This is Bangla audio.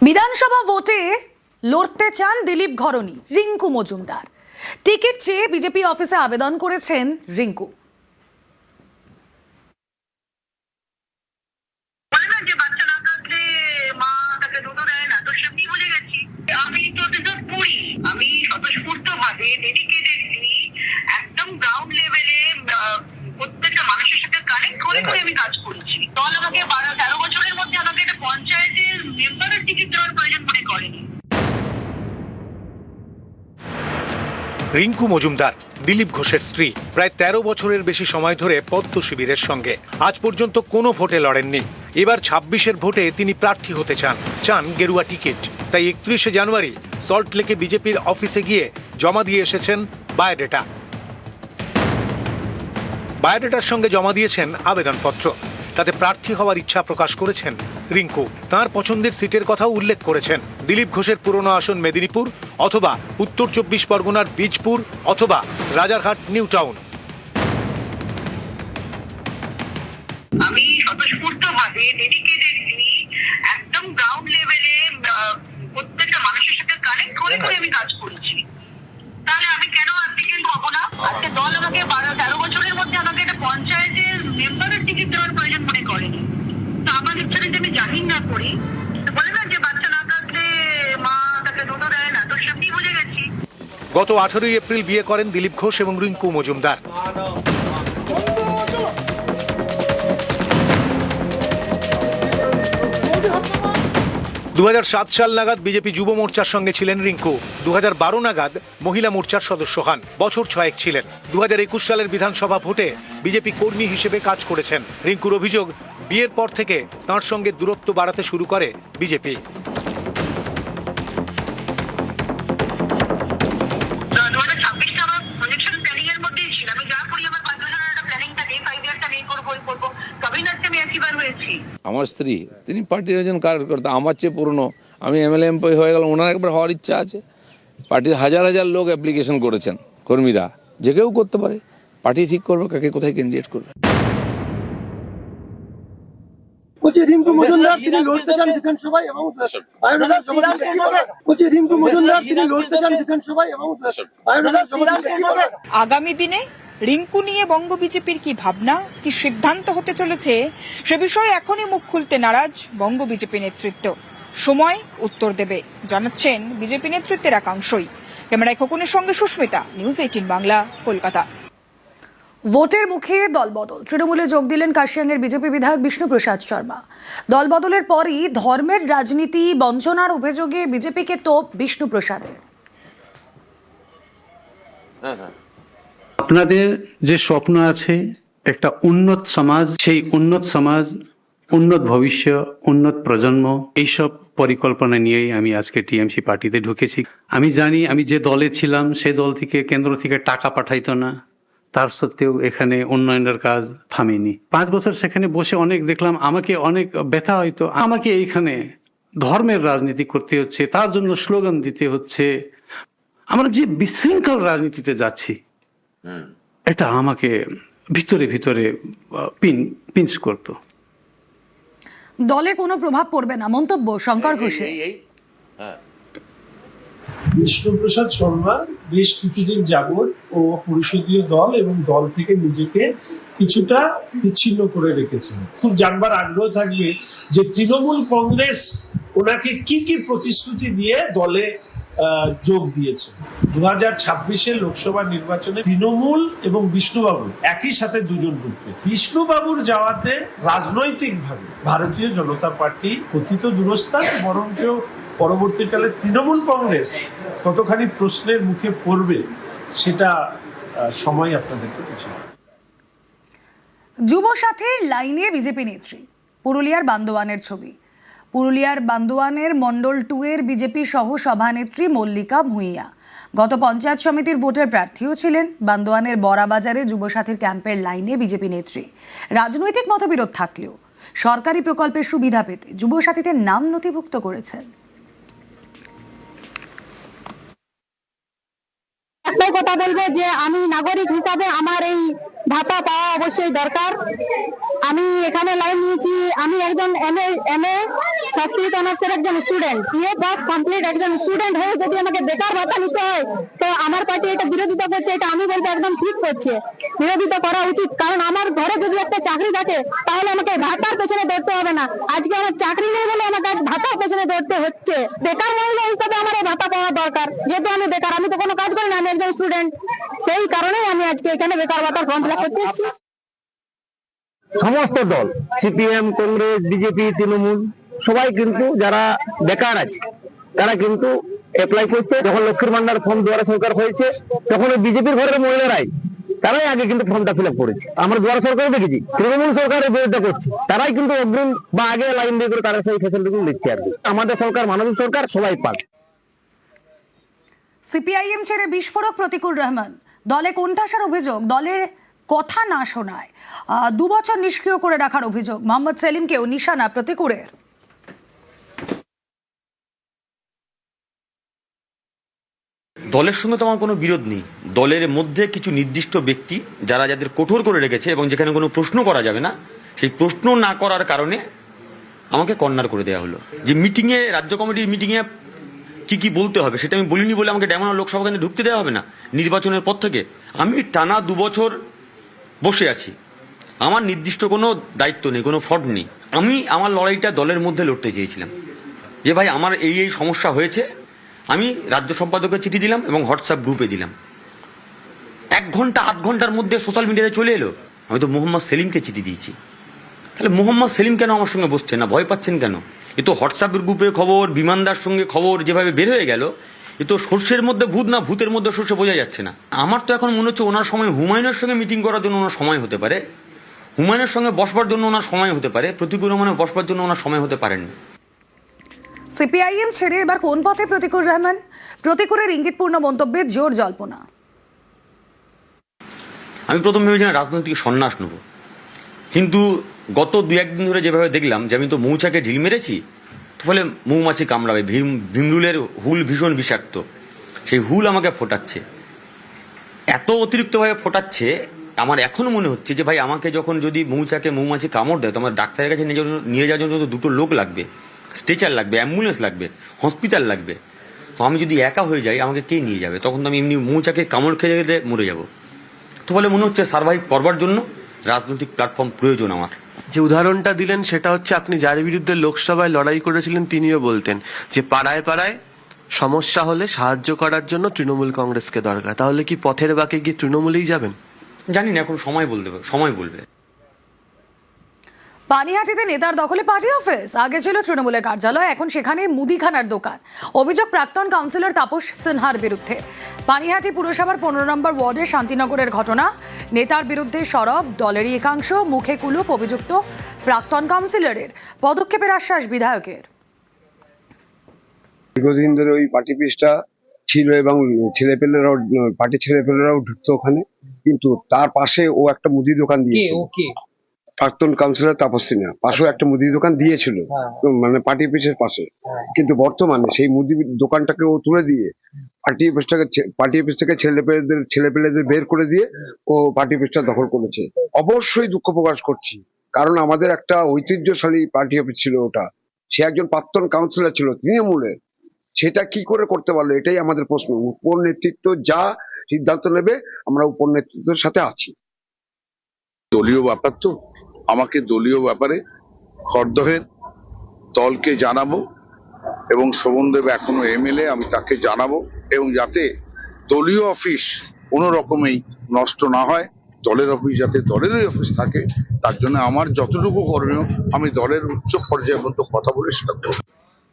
বিধানসভা ভোটে লড়তে চান দিলীপ ঘরণী, রিঙ্কু মজুমদার। টিকিট চেয়ে বিজেপি অফিসে আবেদন করেছেন রিঙ্কু বলে না যে বাচ্চা না কাঁদলে মা তাকে দুধও দেয় না তো সেমনি বুঝে গেছি আমি তো ডিজার্ভ করি আমি স্বতঃস্ফূর্ত ভাবে ডেডিকেটেডলি একদম গ্রাউন্ড লেভেলে প্রত্যেকটা মানুষের সাথে কানেক্ট করে করে আমি কাজ করছি দল আমাকে বারো তেরো বছরের মধ্যে আমাকে একটা পঞ্চায়েতের মেম্বারের টিকিট দেওয়ার প্রয়োজন মনে করেনি রিঙ্কু মজুমদার, দিলীপ ঘোষের স্ত্রী। প্রায় তেরো বছরের বেশি সময় ধরে পদ্ম শিবিরের সঙ্গে। আজ পর্যন্ত কোনো ভোটে লড়েননি। এবার ছাব্বিশের ভোটে তিনি প্রার্থী হতে চান। চান গেরুয়া টিকিট। তাই একত্রিশে জানুয়ারি সল্টলেকে বিজেপির অফিসে গিয়ে জমা দিয়ে এসেছেন বায়োডেটা। বায়োডেটার সঙ্গে জমা দিয়েছেন আবেদনপত্র। তাতে প্রার্থী হওয়ার ইচ্ছা প্রকাশ করেছেন রিঙ্কু। তার পছন্দের সিটের কথাও উল্লেখ করেছেন। দিলীপ ঘোষের পুরনো আসন মেদিনীপুর অথবা উত্তর চব্বিশ পরগনার বীজপুর অথবা রাজারহাট, নিউ টাউন। আমি স্বতঃস্ফূর্ত ভাবে ডেডিকেটেডলি একদম গ্রাউন্ড লেভেলে প্রত্যেকটা মানুষের সাথে কানেক্ট করে করে আমি কাজ করছি। তাহলে আমি কেন অ্যাপ্লিকেন্ট হব না? আজকে দল আমাকে বারো তেরো বছরের মধ্যে আমাকে একটা পঞ্চায়েতের মেম্বারের টিকিট দেওয়ার প্রয়োজন মনে করেনি। তো আমার ইচ্ছাটা যদি আমি জামিন না করি গত আঠারোই এপ্রিল বিয়ে করেন দিলীপ ঘোষ এবং রিঙ্কু মজুমদার। দু হাজার সাত সাল নাগাদ বিজেপি যুব মোর্চার সঙ্গে ছিলেন রিঙ্কু। দু হাজার বারো নাগাদ মহিলা মোর্চার সদস্য হন। বছর ছয়েক ছিলেন। দু হাজার একুশ সালের বিধানসভা ভোটে বিজেপি কর্মী হিসেবে কাজ করেছেন। রিঙ্কুর অভিযোগ, বিয়ের পর থেকে তাঁর সঙ্গে দূরত্ব বাড়াতে শুরু করে বিজেপি। আমার স্ত্রী তিনি পার্টির একজন কার্যকর্তা আমার চেয়ে পুরনো আমি এমএলএ এমপি হয়ে গেলাম ওনার একবার হওয়ার ইচ্ছা আছে পার্টির হাজার হাজার লোক অ্যাপ্লিকেশন করেছেন কর্মীরা যে কেউ করতে পারে পার্টি ঠিক করবে কাকে কোথায় ক্যান্ডিডেট করবে বলছি রিঙ্কু মজুমদার তিনি লড়তে চান বিধানসভায় এবং বায়োডাটা জমা দিতে কি বলেন? বলছি রিঙ্কু মজুমদার তিনি লড়তে চান বিধানসভায় এবং বায়োডাটা জমা দিতে কি বলেন? আগামী দিনে রিঙ্কু নিয়ে বঙ্গ বিজেপির কি ভাবনা কি সিদ্ধান্ত হতে চলেছে সে বিষয়ে এখনই মুখ খুলতে নারাজ বঙ্গ বিজেপি নেতৃত্ব। সময় উত্তর দেবে জানাচ্ছেন বিজেপি নেতৃত্বের একাংশই। ক্যামেরায় খোকনের সঙ্গে সুস্মিতা নিউজ এইটিন বাংলা কলকাতা। ভোটের মুখে দলবদল। তৃণমূলে যোগ দিলেন কাশিয়াঙ্গের বিজেপি বিধায়ক বিষ্ণুপ্রসাদ শর্মা। দলবদলের পরই ধর্মের রাজনীতি বঞ্চনার অভিযোগে বিজেপিকে তোপ বিষ্ণুপ্রসাদের। আপনাদের যে স্বপ্ন আছে, একটা উন্নত সমাজ, সেই উন্নত সমাজ, উন্নত ভবিষ্য, উন্নত প্রজন্ম, এইসব পরিকল্পনা নিয়েই আমি আজকে টিএমসি পার্টিতে ঢুকেছি। আমি জানি আমি যে দলে ছিলাম, সে দল থেকে কেন্দ্র থেকে টাকা পাঠাইতো না। তার সত্ত্বেও এখানে উন্নয়নের কাজ থামেনি। পাঁচ বছর সেখানে বসে অনেক দেখলাম, আমাকে অনেক ব্যথা হয়তো আমাকে এইখানে ধর্মের রাজনীতি করতে হচ্ছে, তার জন্য স্লোগান দিতে হচ্ছে। আমরা যে বিশৃঙ্খল রাজনীতিতে যাচ্ছি এটা আমাকে ভিতরে ভিতরে পিন পিঞ্চ করতো। দলে কোনো প্রভাব পড়বে না মন্তব্য শঙ্কর ঘোষের। বিষ্ণুপ্রসাদ শর্মা বেশ কিছুদিন যাবৎ ও পরিষদীয় দল এবং দল থেকে নিজেকে কিছুটা বিচ্ছিন্ন করে রেখেছেন। খুব জানবার আগ্রহ থাকবে যে তৃণমূল কংগ্রেস ওনাকে কি কি প্রতিশ্রুতি দিয়ে দলে আহ, যোগ দিয়েছে। দু হাজার ছাব্বিশে লোকসভা নির্বাচনে তৃণমূল এবং বিষ্ণুবাবু একই সাথে দুজন ঢুকবে বিষ্ণুবাবুর যাওয়াতে রাজনৈতিকভাবে ভারতীয় জনতা পার্টি কথিত দুরস্থান, বরঞ্চ পরবর্তীকালে তৃণমূল কংগ্রেস কতখানি প্রশ্নের মুখে পড়বে সেটা সময় আপনাদেরকে বুঝে যুব সাথীর লাইনে বিজেপি নেত্রী, পুরুলিয়ার বান্দোয়ানের ছবি। পুরুলিয়ার বান্দোয়ানের মন্ডল টু এর বিজেপি সহ সভানেত্রী মল্লিকা ভূঁইয়া। গত পঞ্চায়েত সমিতির ভোটের প্রার্থীও ছিলেন বান্দোয়ানের বড়াবাজারে যুবসাথীর ক্যাম্পের লাইনে বিজেপি নেত্রী। রাজনৈতিক মতবিরোধ থাকলেও সরকারি প্রকল্পের সুবিধা পেতে যুবসাথীদের নাম নথিভুক্ত করেছেন। কথা বলব যে আমি নাগরিক হিসাবে আমার এই ভাতা পাওয়া অবশ্যই দরকার। আমি এখানে লাইন নিয়েছি, আমি একজন M A M A Sanskrit অনার্সের একজন স্টুডেন্ট বিএ পাস কমপ্লিট একজন স্টুডেন্ট হয়ে যদি আমাকে বেকার ভাতা নিতে হয়, তো আমার পার্টি এটা বিরোধিতা করছে, এটা আমি বলতে একদম ঠিক করছে। বিরোধিতা করা উচিত, কারণ আমার ঘরে যদি একটা চাকরি থাকে, তাহলে আমাকে ভাতার পেছনে দৌড়তে হবে না। আজকে আমার চাকরি নেই বলে আমাকে আজ ভাতার পেছনে দৌড়তে হচ্ছে। বেকার মহিলা হিসাবে আমার এই ভাতা পাওয়া দরকার। যেহেতু আমি বেকার, আমি তো কোনো কাজ করি না, আমি একজন স্টুডেন্ট সেই কারণেই আমি আজকে এখানে বেকার ভাতার ফর্ম করতে সমস্ত দল সিপিএম কংগ্রেস বিজেপি তৃণমূল সবাই কিন্তু যারা বেকার আছে তারা কিন্তু অ্যাপ্লাই করছে। যখন লক্ষ্মীর ভান্ডার ফর্ম দুয়ারে সরকার হয়েছে তখন ওই বিজেপির ঘরের মহিলারাই তারাই আগে কিন্তু ফর্মটা ফিল আপ করেছে। আমরা দুয়ারে সরকার দেখেছি তৃণমূল সরকারের বিরোধিতা করছে। তারাই কিন্তু অগ্রিম বা আগে লাইন দিয়ে করে তারা সেই ফেসিলিটি দিচ্ছে আর কি। আমাদের সরকার মানবিক সরকার সবাই পাক। সিপিআইএম ছেড়ে বিস্ফোরক প্রতিকুর রহমান। দলে কোণঠাসার অভিযোগ দলের কথা না শোনায়। দু বছর নিষ্ক্রিয় করে রাখার অভিযোগ। মোহাম্মদ সেলিমকেও নিশানা প্রতিকুরের। দলের সঙ্গে তো আমার কোনো বিরোধ নেই। দলের মধ্যে কিছু নির্দিষ্ট ব্যক্তি যারা যাদের কঠোর করে রেখেছে এবং যেখানে কোনো প্রশ্ন করা যাবে না, সেই প্রশ্ন না করার কারণে আমাকে কর্নার করে দেওয়া হলো। যে মিটিংয়ে, রাজ্য কমিটির মিটিংয়ে কি কি বলতে হবে সেটা আমি বলিনি বলে আমাকে ডেমনা লোকসভা কেন্দ্রে ঢুকতে দেওয়া হবে না। নির্বাচনের পর থেকে আমি টানা দু বছর বসে আছি। আমার নির্দিষ্ট কোনো দায়িত্ব নেই, কোনো ফ্রড নেই। আমি আমার লড়াইটা দলের মধ্যে লড়তে চেয়েছিলাম। যে ভাই, আমার এই এই সমস্যা হয়েছে, আমি রাজ্য সম্পাদকে চিঠি দিলাম এবং হোয়াটসঅ্যাপ গ্রুপে দিলাম। এক ঘণ্টা, আধ ঘণ্টার মধ্যে সোশ্যাল মিডিয়াতে চলে এলো। আমি তো মোহাম্মদ সেলিমকে চিঠি দিয়েছি। তাহলে মোহাম্মদ সেলিম কেন আমার সঙ্গে বসছেন না, ভয় পাচ্ছেন কেন? এ তো হোয়াটসঅ্যাপের গ্রুপের খবর বিমানদার সঙ্গে খবর, যেভাবে বের হয়ে গেল তো সর্ষের মধ্যে ভূত না ভূতের মধ্যে সর্ষে বোঝা যাচ্ছে না। আমার তো এখন মনে হচ্ছে ওনার সময় হুমায়ুনের সঙ্গে মিটিং করার জন্য ওনার সময় হতে পারে। হুমায়ুনের সঙ্গে বসবার জন্য ওনার সময় হতে পারে। প্রতিকূল রহমানের বসবার জন্য ওনার সময় হতে পারেননি সিপিআইএম ছেড়ে এবার কোন পথে প্রতিকুর রহমান? প্রতিকুরের ইঙ্গিতপূর্ণ মন্তব্যের জোর জল্পনা। আমি প্রথম ভেবেছিলাম রাজনৈতিক সন্ন্যাস নেব। কিন্তু গত দু একদিন ধরে যেভাবে দেখলাম যে আমি তো মৌচাকে ঢিল মেরেছি ফলে মৌমাছি কামড়াবে, ভীম, ভীমরুলের হুল ভীষণ বিষাক্ত। সেই হুল আমাকে ফোটাচ্ছে। এত অতিরিক্তভাবে ফোটাচ্ছে, আমার এখনও মনে হচ্ছে যে, ভাই, আমাকে যখন যদি মৌচাকে মৌমাছি কামড় দেয়, তো আমার ডাক্তারের কাছে নিয়ে নিয়ে যাওয়ার জন্য দুটো লোক লাগবে। স্ট্রেচার লাগবে, অ্যাম্বুলেন্স লাগবে, হসপিটাল লাগবে। তো আমি যদি একা হয়ে যাই, আমাকে কে নিয়ে যাবে? তখন তো আমি এমনি মৌচাকে কামড় খেয়ে গেলে মরে যাব। তো বলে মনে হচ্ছে সার্ভাইভ করবার জন্য রাজনৈতিক প্ল্যাটফর্ম প্রয়োজন আমার। যে উদাহরণটা দিলেন সেটা হচ্ছে আপনি যার বিরুদ্ধে লোকসভায় লড়াই করেছিলেন তিনিও বলতেন যে পাড়ায় পাড়ায় সমস্যা হলে সাহায্য করার জন্য তৃণমূল কংগ্রেসকে দরকার। তাহলে কি পথের বাকে গিয়ে তৃণমূলেই যাবেন? জানি না, এখন সময় বলতে সময় বলবে। পানিহাটিতে নেতার দখলে পার্টি অফিস। আগে ছিল তৃণমূলের কার্যালয় এখন সেখানে মুদিখানার দোকান। অভিযোগ প্রাক্তন কাউন্সিলর তাপস সিনহার বিরুদ্ধে। পানিহাটি পুরসভার পনেরো নম্বর ওয়ার্ডে শান্তিনগরের ঘটনা। নেতার বিরুদ্ধে সরব দলেরই একাংশ মুখে কুলুপ অভিযুক্ত প্রাক্তন কাউন্সিলরের। পদক্ষেপের আশ্বাস বিধায়কের। দীর্ঘদিন ধরে ওই পার্টি পিসটা ছিল এবং ছেলেপেলেরাও পার্টি ছেলেপেলেরাও ঢুকতো ওখানে। কিন্তু তার পাশে ও একটা মুদি দোকান দিয়েছিল। প্রাক্তন কাউন্সিলর তাপস সিনহা পাশেও একটা মুদি দোকান দিয়েছিল। মানে পার্টি অফিসের পাশে। কিন্তু বর্তমানে সেই মুদি দোকানটাকে ও তুলে দিয়ে পার্টি অফিসটাকে পার্টি অফিস থেকে ছেলেপেলেদের ছেলেপেলেদের বের করে দিয়ে ও পার্টি অফিসটা দখল করেছে। অবশ্যই দুঃখ প্রকাশ করছি। কারণ আমাদের একটা ঐতিহ্যশালী পার্টি অফিস ছিল ওটা। সে একজন প্রাক্তন কাউন্সিলর ছিল তৃণমূলের সেটা কি করে করতে পারল এটাই আমাদের প্রশ্ন। উপর নেতৃত্ব যা সিদ্ধান্ত নেবে আমরা উপর নেতৃত্বের সাথে আছি। দলীয় ব্যাপার তো। আমাকে দলীয় ব্যাপারে খরদহের দলকে জানাব এবং শোভনদেব এখনও এমএলএ, আমি তাকে জানাব এবং যাতে দলীয় অফিস কোনো রকমেই নষ্ট না হয়, দলের অফিস যাতে দলেরই অফিস থাকে, তার জন্য আমার যতটুকু করণীয়, আমি দলের উচ্চ পর্যায়ে পর্যন্ত কথা বলে সেটা করব।